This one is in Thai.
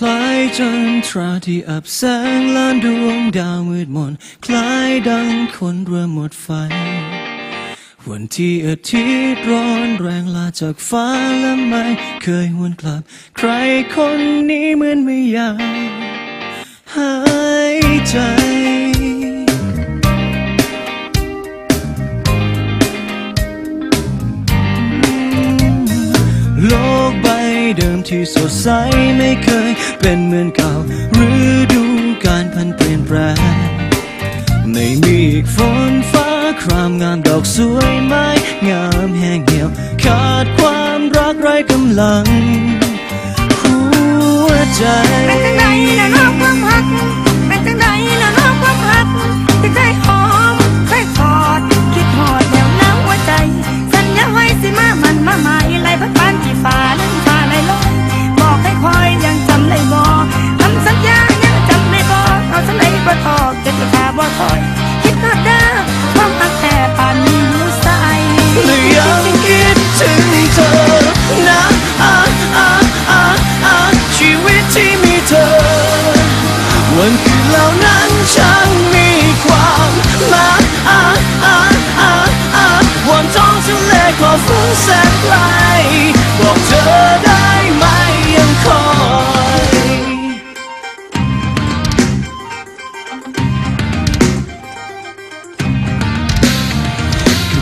คล้ายจันทราที่อับแสงล้านดวงดาวมืดมน คล้ายดังคนเริ่มหมดไฟ วันที่อาทิตย์ร้อนแรงลาจากฟ้าและไม่เคยหวนกลับ ใครคนนี้เหมือนไม่อยากหายใจ เดิมที่สดใสไม่เคยเป็นเหมือนเก่าฤดูการพันเปลี่ยนแปลงไม่มีอีกฝนฟ้าครามงามดอกสวยไม้งามแห้งเหี่ยว ขาดความรักไร้กำลัง หัวใจ ความหักแต่ป่านนี้อยู่ใสและยังคิดถึงเธอนะอะอะอะอะชีวิตที่มีเธอ วันคืนเหล่านั้นช่างมีความหมายอะอะอะอะวันท้องทะเลขอบฟ้าแสงไกล